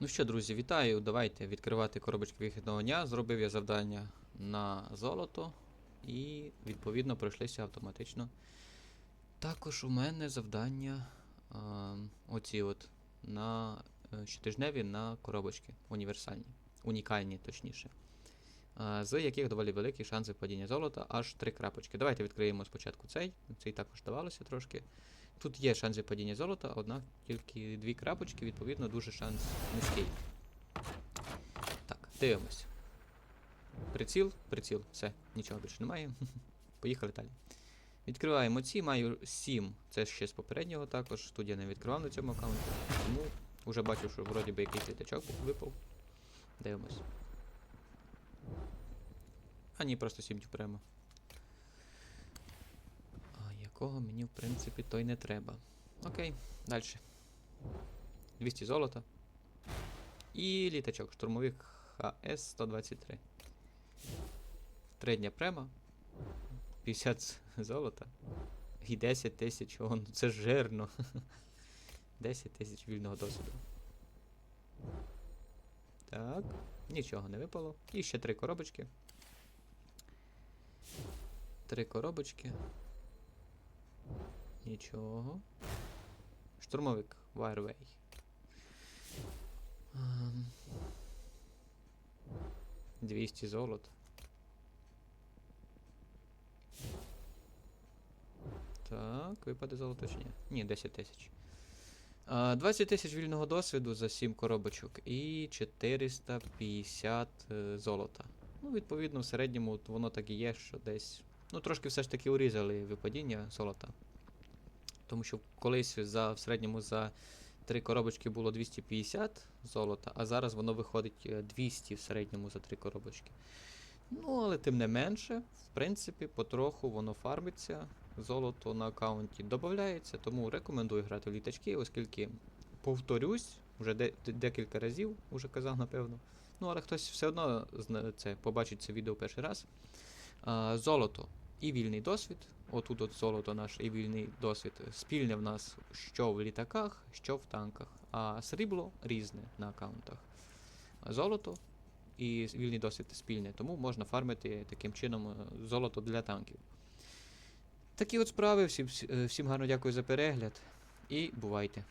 Ну що, друзі, вітаю! Давайте відкривати коробочки вихідного дня. Зробив я завдання на золото і відповідно пройшлися автоматично. Також у мене завдання а, оці от на е, щотижневі на коробочки універсальні, унікальні точніше. А, з яких доволі великі шанси падіння золота, аж три крапочки. Давайте відкриємо спочатку цей. Цей також давалося трошки. Тут є шанси падіння золота, однак тільки дві крапочки, відповідно, дуже шанс низький. Так, дивимось. Приціл, приціл, все, нічого більше немає. Поїхали далі. Відкриваємо ці, маю 7. Це ще з попереднього також. Тут я не відкривав на цьому аккаунті. Тому вже бачу, що вроді би якийсь літачок випав. Дивимось. А ні, просто 7 прямо. А якого мені, в принципі, той не треба. Окей, далі. 200 золота. І літачок, штурмовик ХС-123. Тредня према. 50 золота. І 10 тисяч. О, ну це жирно. 10 тисяч вільного досвіду. Так, нічого не випало. І ще три коробочки. Три коробочки. Нічого. Штурмовик Wireway. Ем, 200 золот. Так, випаде золото чи ні? Ні, 10 тисяч. А, 20 тисяч вільного досвіду за 7 коробочок і 450 е, золота. Ну, відповідно, в середньому воно так і є, що десь. Ну, трошки все ж таки урізали випадіння золота. Тому що колись за, в середньому за 3 коробочки було 250 золота, а зараз воно виходить е, 200 в середньому за 3 коробочки. Ну, але тим не менше, в принципі, потроху воно фармиться, золото на аккаунті додається, тому рекомендую грати в літачки, оскільки, повторюсь, вже де- де- декілька разів, уже казав, напевно. Ну, але хтось все одно це побачить це відео перший раз. А, золото і вільний досвід. Отут от золото наш і вільний досвід. Спільне в нас що в літаках, що в танках. А срібло різне на аккаунтах. Золото і вільний досвід спільне, тому можна фармити таким чином е, золото для танків. Такі от справи. Всім, всім гарно дякую за перегляд і бувайте!